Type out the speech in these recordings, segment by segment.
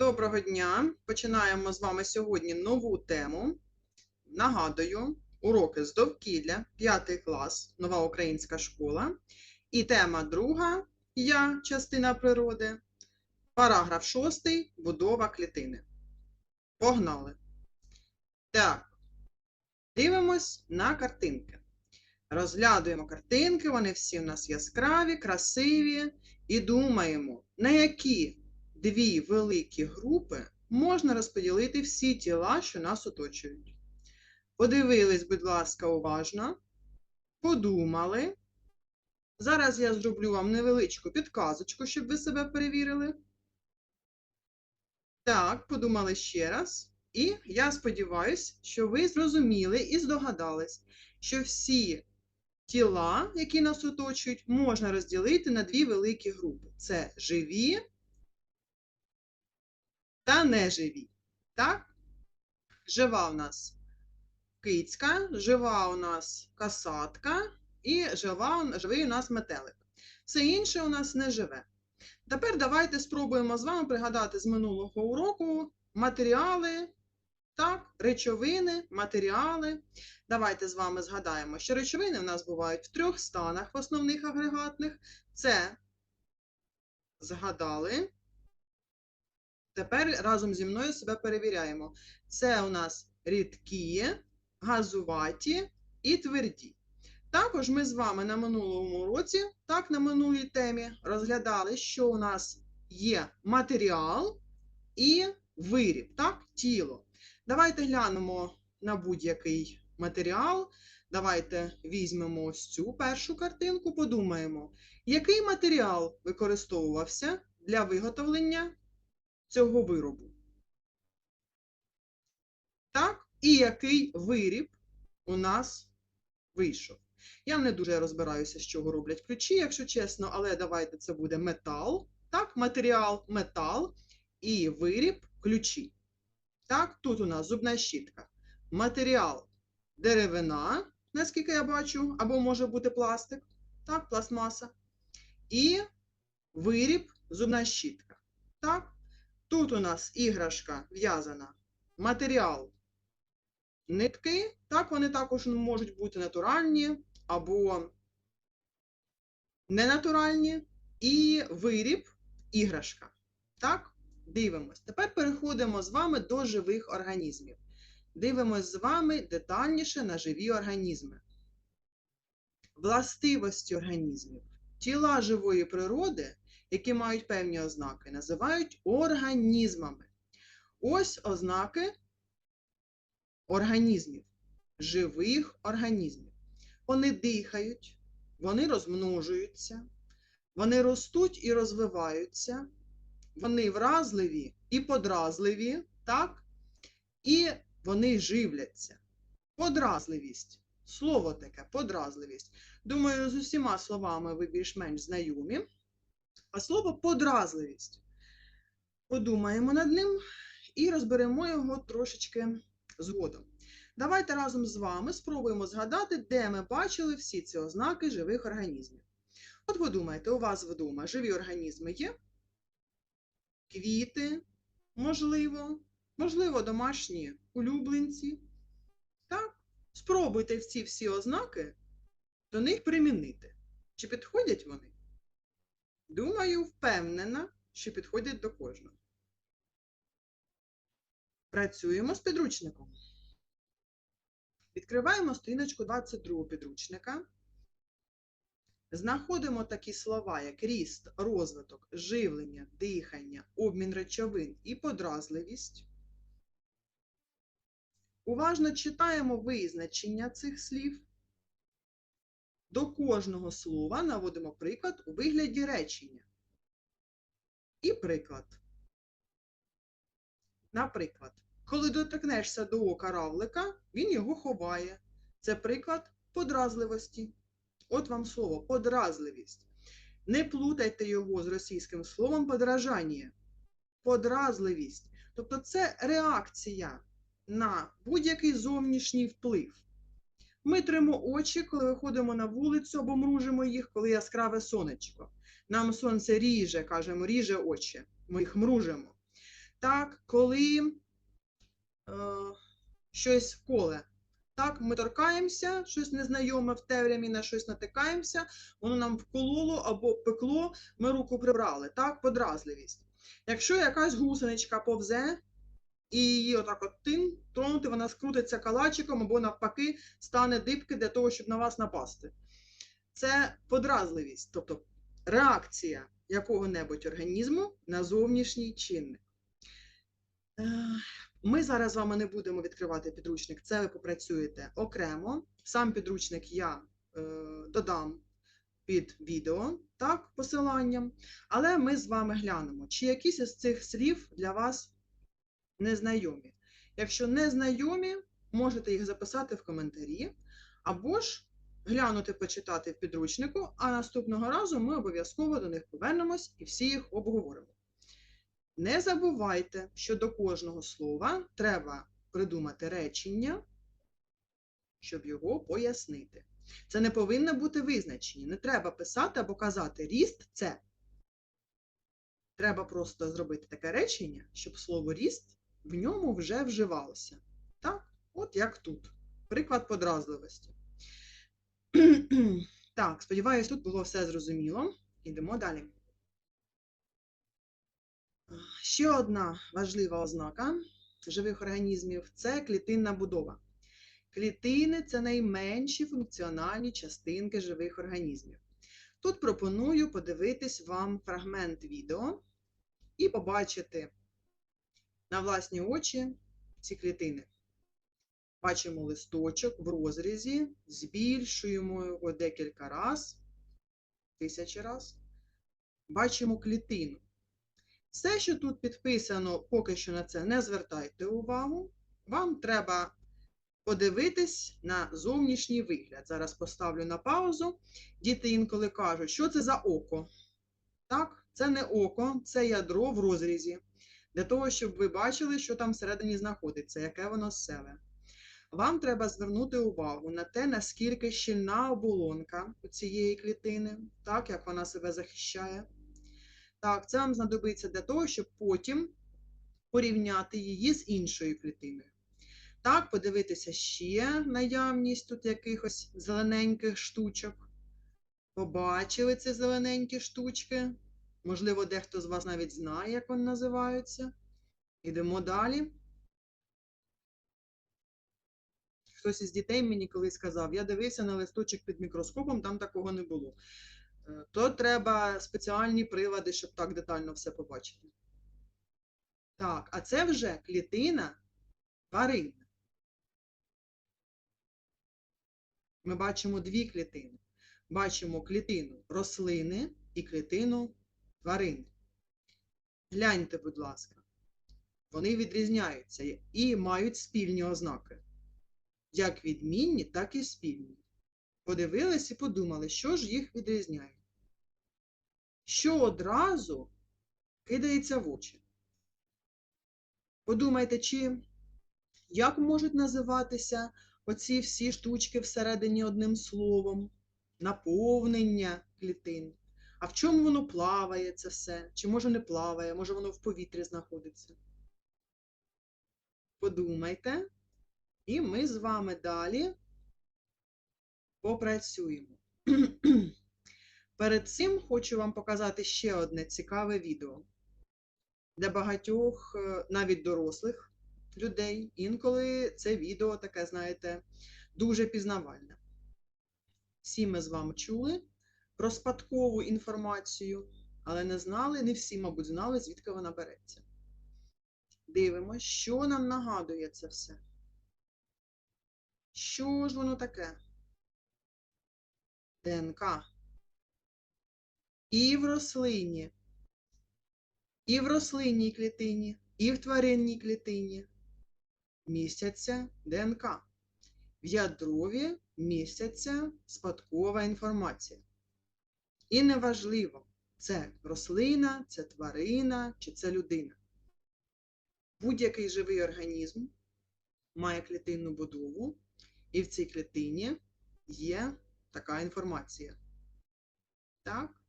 Доброго дня! Починаємо з вами сьогодні нову тему. Нагадую, уроки з довкілля, 5 клас, нова українська школа. І тема друга Я, частина природи. Параграф 6. Будова клітини. Погнали. Так, дивимось на картинки. Розглядуємо картинки, вони всі у нас яскраві, красиві. І думаємо, на які дві великі групи можна розподілити всі тіла, що нас оточують. Подивились, будь ласка, уважно, подумали. Зараз я зроблю вам невеличку підказочку, щоб ви себе перевірили. Так, подумали ще раз. І я сподіваюся, що ви зрозуміли і здогадались, що всі тіла, які нас оточують, можна розділити на дві великі групи: це живі та неживі. Так? Жива у нас кицька, жива у нас касатка і жива, живий у нас метелик. Все інше у нас не живе. Тепер давайте спробуємо з вами пригадати з минулого уроку матеріали, так, речовини, матеріали. Давайте з вами згадаємо, що речовини у нас бувають в трьох станах в основних агрегатних. Це згадали. Тепер разом зі мною себе перевіряємо. Це у нас рідкі, газуваті і тверді. Також ми з вами на минулому році, так, на минулій темі, розглядали, що у нас є матеріал і виріб, так, тіло. Давайте глянемо на будь-який матеріал. Давайте візьмемо ось цю першу картинку, подумаємо, який матеріал використовувався для виготовлення цього виробу. Так, і який виріб у нас вийшов. Я не дуже розбираюся, з чого роблять ключі, якщо чесно, але давайте це буде метал. Так, матеріал метал і виріб ключі. Так, тут у нас зубна щітка. Матеріал деревина, наскільки я бачу, або може бути пластик, так, пластмаса. І виріб зубна щітка. Так, Тут у нас іграшка в'язана, матеріал нитки, так, вони також можуть бути натуральні або ненатуральні, і виріб іграшка. Так, дивимось. Тепер переходимо з вами до живих організмів. Дивимось з вами детальніше на живі організми. Властивості організмів. Тіла живої природи які мають певні ознаки, називають організмами. Ось ознаки організмів, живих організмів. Вони дихають, вони розмножуються, вони ростуть і розвиваються, вони вразливі і подразливі, так? І вони живляться. Подразливість. Слово таке подразливість. Думаю, з усіма словами ви більш-менш знайомі а слово подразливість. Подумаємо над ним і розберемо його трошечки згодом. Давайте разом з вами спробуємо згадати, де ми бачили всі ці ознаки живих організмів. От подумайте, у вас вдома живі організми є? Квіти, можливо, можливо, домашні улюбленці. Так? Спробуйте ці всі ознаки до них примінити. Чи підходять вони? Думаю, впевнена, що підходять до кожного. Працюємо з підручником. Відкриваємо сторіночку 22 підручника. Знаходимо такі слова, як ріст, розвиток, живлення, дихання, обмін речовин і подразливість. Уважно читаємо визначення цих слів. До кожного слова наводимо приклад у вигляді речення. І приклад. Наприклад, коли доторкнешся до ока равлика, він його ховає. Це приклад подразливості. От вам слово подразливість. Не плутайте його з російським словом подражання. Подразливість. Тобто це реакція на будь-який зовнішній вплив. Ми тримо очі, коли виходимо на вулицю або мружимо їх, коли яскраве сонечко. Нам сонце ріже, кажемо, ріже очі. Ми їх мружимо. Так, коли е, щось вколе. Так, ми торкаємося, щось незнайоме в темряві, на щось натикаємося, воно нам вкололо або пекло, ми руку прибрали. Так, подразливість. Якщо якась гусеничка повзе і її отак от тин, тронути, вона скрутиться калачиком або навпаки стане дибки для того, щоб на вас напасти. Це подразливість, тобто реакція якого-небудь організму на зовнішній чинник. Е, Ми зараз з вами не будемо відкривати підручник, це ви попрацюєте окремо. Сам підручник я е, додам під відео, так, посиланням. Але ми з вами глянемо, чи якісь із цих слів для вас незнайомі. Якщо незнайомі, можете їх записати в коментарі, або ж глянути, почитати в підручнику, а наступного разу ми обов'язково до них повернемось і всі їх обговоримо. Не забувайте, що до кожного слова треба придумати речення, щоб його пояснити. Це не повинно бути визначення. Не треба писати або казати ріст це. Треба просто зробити таке речення, щоб слово ріст в ньому вже вживалося. Так, от як тут. Приклад подразливості. Так, сподіваюсь, тут було все зрозуміло. Йдемо далі. Ще одна важлива ознака живих організмів це клітинна будова. Клітини це найменші функціональні частинки живих організмів. Тут пропоную подивитись вам фрагмент відео і побачити на власні очі ці клітини. Бачимо листочок в розрізі, збільшуємо його декілька разів, тисячі разів. Бачимо клітину. Все, що тут підписано, поки що на це не звертайте увагу. Вам треба подивитись на зовнішній вигляд. Зараз поставлю на паузу. Діти інколи кажуть, що це за око. Так, це не око, це ядро в розрізі. Для того, щоб ви бачили, що там всередині знаходиться, яке воно селе. Вам треба звернути увагу на те, наскільки щільна оболонка у цієї клітини, так, як вона себе захищає. Так, це вам знадобиться для того, щоб потім порівняти її з іншою клітиною. Так, подивитися ще наявність тут якихось зелененьких штучок. Побачили ці зелененькі штучки. Можливо, дехто з вас навіть знає, як вони називаються. Йдемо далі. Хтось із дітей мені колись сказав, я дивився на листочок під мікроскопом, там такого не було. Е, То треба спеціальні прилади, щоб так детально все побачити. Так, а це вже клітина тварин. Ми бачимо дві клітини. Бачимо клітину рослини і клітину тварин. Гляньте, будь ласка, вони відрізняються і мають спільні ознаки. Як відмінні, так і спільні. Подивились і подумали, що ж їх відрізняє. Що одразу кидається в очі. Подумайте, чи як можуть називатися оці всі штучки всередині одним словом, наповнення клітин. А в чому воно плаває це все? Чи може не плаває, може воно в повітрі знаходиться? Подумайте, і ми з вами далі попрацюємо. Перед цим хочу вам показати ще одне цікаве відео. Для багатьох, е, навіть дорослих людей, інколи це відео таке, знаєте, дуже пізнавальне. Всі ми з вами чули про спадкову інформацію, але не знали, не всі, мабуть, знали, звідки вона береться. Дивимось, що нам нагадує це все. Що ж воно таке? ДНК. І в рослині, і в рослинній клітині, і в тваринній клітині містяться ДНК. В ядрові містяться спадкова інформація. І неважливо, це рослина, це тварина чи це людина. Будь-який живий організм має клітинну будову, і в цій клітині є така інформація. Так?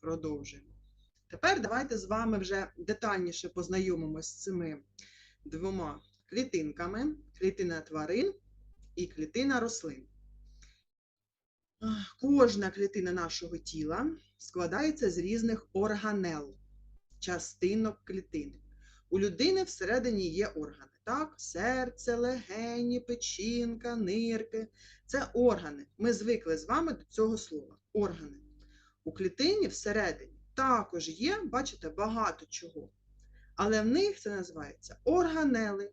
Продовжуємо. Тепер давайте з вами вже детальніше познайомимося з цими двома клітинками: клітина тварин і клітина рослин. Кожна клітина нашого тіла складається з різних органел, частинок клітини. У людини всередині є органи. Так, серце, легені, печінка, нирки це органи. Ми звикли з вами до цього слова. Органи. У клітині всередині також є, бачите, багато чого. Але в них це називається органели.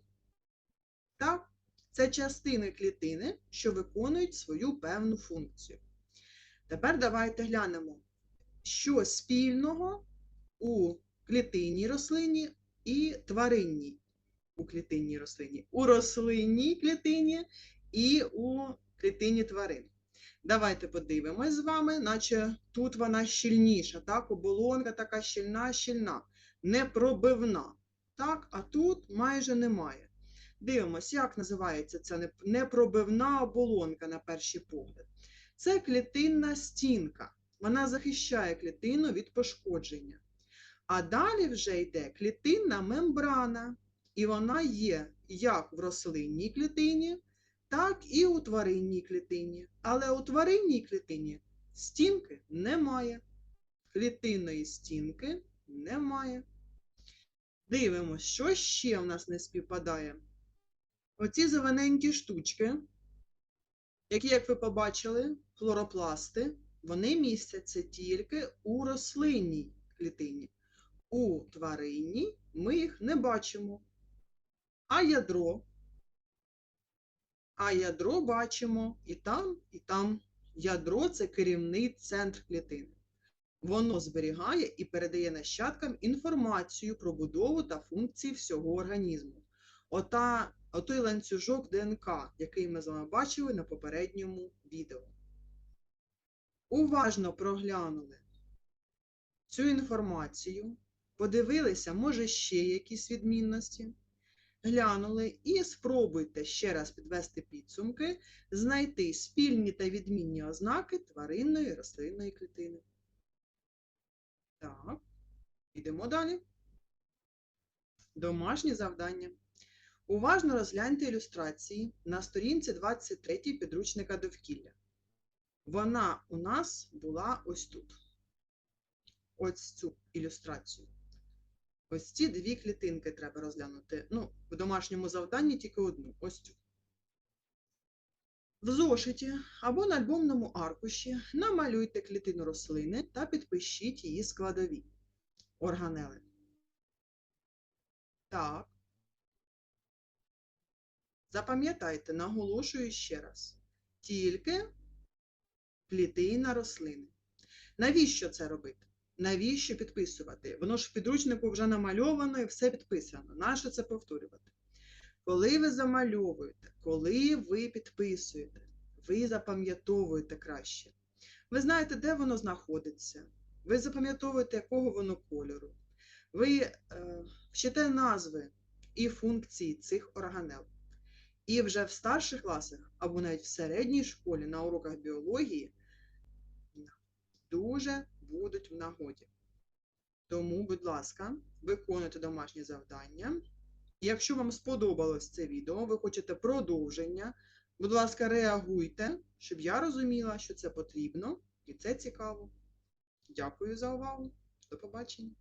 Так, це частини клітини, що виконують свою певну функцію. Тепер давайте глянемо, що спільного у клітинній рослині і тваринній у клітинній рослині, у рослинній клітині і у клітині тварин. Давайте подивимось з вами, наче тут вона щільніша, так, оболонка така щільна, щільна, непробивна. Так, а тут майже немає. Дивимось, як називається ця непробивна оболонка на перший погляд. Це клітинна стінка. Вона захищає клітину від пошкодження. А далі вже йде клітинна мембрана. І вона є як в рослинній клітині, так і у тваринній клітині. Але у тваринній клітині стінки немає. Клітинної стінки немає. Дивимось, що ще в нас не співпадає. Оці зелененькі штучки, які, як ви побачили, хлоропласти, вони містяться тільки у рослинній клітині. У тваринній ми їх не бачимо. А ядро. А ядро бачимо і там, і там. Ядро це керівний центр клітини. Воно зберігає і передає нащадкам інформацію про будову та функції всього організму. Ота, отой ланцюжок ДНК, який ми з вами бачили на попередньому відео. Уважно проглянули цю інформацію, подивилися, може, ще якісь відмінності глянули і спробуйте ще раз підвести підсумки, знайти спільні та відмінні ознаки тваринної рослинної клітини. Так, йдемо далі. Домашнє завдання. Уважно розгляньте ілюстрації на сторінці 23 підручника довкілля. Вона у нас була ось тут. Ось цю ілюстрацію. Ось ці дві клітинки треба розглянути. Ну, в домашньому завданні тільки одну. Ось цю. В зошиті або на альбомному аркуші намалюйте клітину рослини та підпишіть її складові органели. Так. Запам'ятайте, наголошую ще раз. Тільки клітина рослини. Навіщо це робити? Навіщо підписувати? Воно ж в підручнику вже намальовано і все підписано. Нащо це повторювати? Коли ви замальовуєте, коли ви підписуєте, ви запам'ятовуєте краще. Ви знаєте, де воно знаходиться. Ви запам'ятовуєте, якого воно кольору. Ви е, вчите назви і функції цих органел. І вже в старших класах, або навіть в середній школі на уроках біології дуже будуть в нагоді. Тому, будь ласка, виконуйте домашнє завдання. Якщо вам сподобалось це відео, ви хочете продовження, будь ласка, реагуйте, щоб я розуміла, що це потрібно і це цікаво. Дякую за увагу. До побачення.